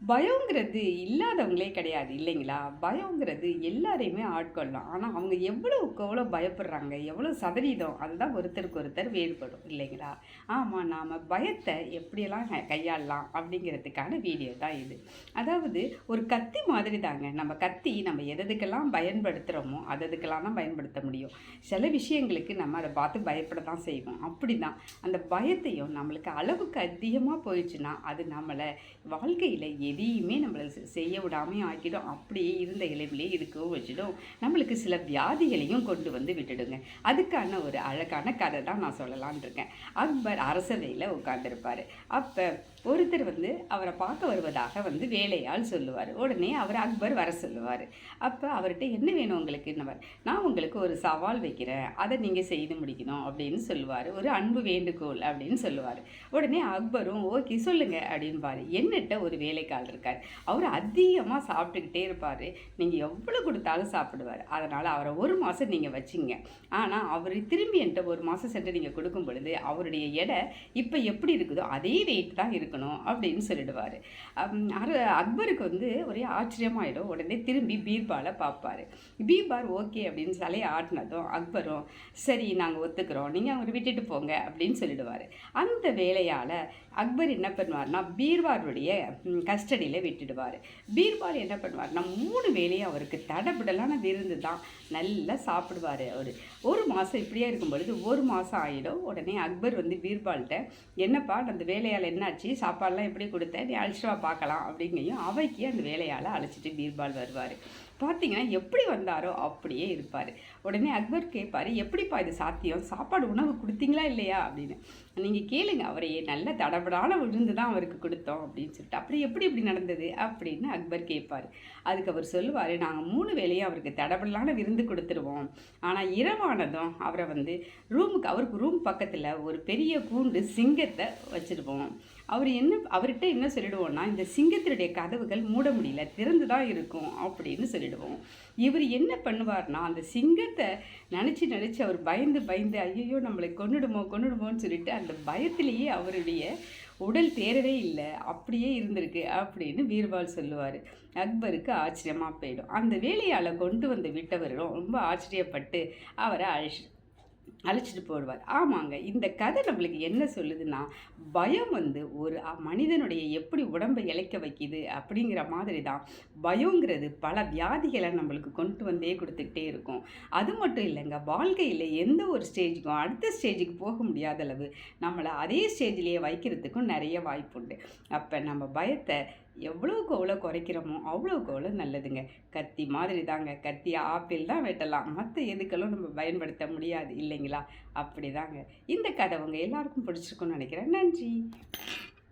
பயங்கிறது இல்லாதவங்களே கிடையாது இல்லைங்களா? பயங்கிறது எல்லாரையுமே ஆட்கொள்ளலாம் ஆனால் அவங்க எவ்வளோக்கு எவ்வளோ பயப்படுறாங்க எவ்வளோ சதவீதம் அதுதான் ஒருத்தருக்கு ஒருத்தர் வேறுபடும் இல்லைங்களா? ஆமாம் நாம் பயத்தை எப்படியெல்லாம் கையாளலாம் அப்படிங்கிறதுக்கான வீடியோ தான் இது. அதாவது ஒரு கத்தி மாதிரி தாங்க நம்ம கத்தி நம்ம எதுக்கெல்லாம் பயன்படுத்துகிறோமோ அததுக்கெல்லாம் தான் பயன்படுத்த முடியும். சில விஷயங்களுக்கு நம்ம அதை பார்த்து பயப்பட தான் செய்வோம். அப்படி தான் அந்த பயத்தையும் நம்மளுக்கு அளவுக்கு அதிகமாக போயிடுச்சுன்னா அது நம்மளை வாழ்க்கையில் எதையுமே நம்மளை செ- செய்ய விடாமல் ஆக்கிடும். அப்படியே இருந்த இலையிலே இருக்கவும் வச்சிடும். நம்மளுக்கு சில வியாதிகளையும் கொண்டு வந்து விட்டுடுங்க. அதுக்கான ஒரு அழகான கதை தான் நான் சொல்லலான் இருக்கேன். அக்பர் அரசவையில் உட்காந்துருப்பார் அப்போ ஒருத்தர் வந்து அவரை பார்க்க வருவதாக வந்து வேலையால் சொல்லுவார். உடனே அவர் அக்பர் வர சொல்லுவார். அப்போ அவர்கிட்ட என்ன வேணும் உங்களுக்கு? என்னவர். நான் உங்களுக்கு ஒரு சவால் வைக்கிறேன். அதை நீங்கள் செய்து முடிக்கணும். அப்படின்னு சொல்லுவார். ஒரு அன்பு வேண்டுகோள். அப்படின்னு சொல்லுவார். உடனே அக்பரும் ஓகே சொல்லுங்கள் அப்படின்பாரு. என்னட்ட ஒரு ஆள் இருக்கார் அவர் அதிகமாக சாப்பிட்டுக்கிட்டே இருப்பார். நீங்கள் எவ்வளோ கொடுத்தாலும் சாப்பிடுவார். அதனால் அவரை ஒரு மாதம் நீங்கள் வச்சிங்க. ஆனால் அவர் திரும்பி என்கிட்ட ஒரு மாதம் சென்று நீங்கள் கொடுக்கும் பொழுது அவருடைய எடை இப்போ எப்படி இருக்குதோ அதே வெயிட் தான் இருக்கணும் அப்படின்னு சொல்லிடுவார். அக்பருக்கு வந்து ஒரே ஆச்சரியமாயிடும். உடனே திரும்பி பீர்பாலை பார்ப்பாரு. பீர்பார் ஓகே அப்படின்னு சலையை ஆட்டினதும் அக்பரும் சரி நாங்கள் ஒத்துக்கிறோம். நீங்கள் அவர் விட்டுட்டு போங்க அப்படின்னு சொல்லிடுவார். அந்த வேலையால் அக்பர் என்ன பண்ணுவார்னா பீர்பாலுடைய கஸ்டடியில் விட்டுடுவார். பீர்பால் என்ன பண்ணுவார்? நம்ம மூணு வேலையும் அவருக்கு தடபுடலான விருந்து தான். நல்லா சாப்பிடுவார் அவர். ஒரு மாதம் இப்படியே இருக்கும் பொழுது ஒரு மாதம் ஆகிடும் உடனே அக்பர் வந்து பீர்பால்கிட்ட என்னப்பா அந்த வேலையால் என்னாச்சு? சாப்பாடெலாம் எப்படி கொடுத்த? நீ அழைச்சிட்டு வா பார்க்கலாம். அப்படிங்கையும் அவைக்கு அந்த வேலையால் அழைச்சிட்டு பீர்பால் வருவார். பார்த்தீங்கன்னா எப்படி வந்தாரோ அப்படியே இருப்பார். உடனே அக்பர் கேட்பார் எப்படிப்பா இது சாத்தியம்? சாப்பாடு உணவு கொடுத்தீங்களா இல்லையா? அப்படின்னு. நீங்கள் கேளுங்க அவரையே நல்ல தடபடான விருந்து தான் அவருக்கு கொடுத்தோம் அப்படின்னு சொல்லிட்டு. அப்புறம் எப்படி இப்படி நடந்தது? அப்படின்னு அக்பர் கேட்பார். அதுக்கு அவர் சொல்லுவார் நாங்கள் மூணு வேளையும் அவருக்கு தடபடலான விருந்து கொடுத்துருவோம். ஆனால் இரவானதும் அவரை வந்து ரூமுக்கு அவருக்கு ரூம் பக்கத்தில் ஒரு பெரிய கூண்டு சிங்கத்தை வச்சுருப்போம். அவர் என்ன அவர்கிட்ட என்ன சொல்லிடுவோம்னா இந்த சிங்கத்தினுடைய கதவுகள் மூட முடியல திறந்து தான் இருக்கும் அப்படின்னு சொல்லிடுவோம். இவர் என்ன பண்ணுவார்னா அந்த சிங்கத்தை நினச்சி நினச்சி அவர் பயந்து பயந்து ஐயோ நம்மளை கொன்னுடுமோ கொன்னுடுமோன்னு சொல்லிட்டு அந்த பயத்திலேயே அவருடைய உடல் தேரவே இல்லை. அப்படியே இருந்திருக்கு அப்படின்னு பீர்பால் சொல்லுவார். அக்பருக்கு ஆச்சரியமாக போயிடும். அந்த வேலையால் கொண்டு வந்து விட்டவர்களும் ரொம்ப ஆச்சரியப்பட்டு அவரை அழைச்சி அழைச்சிட்டு போடுவார். ஆமாங்க இந்த கதை நம்மளுக்கு என்ன சொல்லுதுன்னா பயம் வந்து ஒரு மனிதனுடைய எப்படி உடம்பை இளைக்க வைக்கிது அப்படிங்கிற மாதிரி தான் பயங்கிறது பல வியாதிகளை நம்மளுக்கு கொண்டு வந்தே கொடுத்துக்கிட்டே இருக்கும். அது மட்டும் இல்லைங்க வாழ்க்கையில் எந்த ஒரு ஸ்டேஜுக்கும் அடுத்த ஸ்டேஜுக்கு போக முடியாத அளவு நம்மளை அதே ஸ்டேஜ்லேயே வைக்கிறதுக்கும் நிறைய வாய்ப்பு உண்டு அப்போ நம்ம பயத்தை எவ்வளோக்கு எவ்வளோ குறைக்கிறோமோ அவ்வளோக்கு அவ்வளோ நல்லதுங்க. கத்தி மாதிரி தாங்க கத்தி ஆப்பிள் தான் வெட்டலாம். மற்ற எதுக்களும் நம்ம பயன்படுத்த முடியாது இல்லைங்களா? அப்படி தாங்க இந்த கதை உங்கள் எல்லாருக்கும் பிடிச்சிருக்குன்னு நினைக்கிறேன். நன்றி.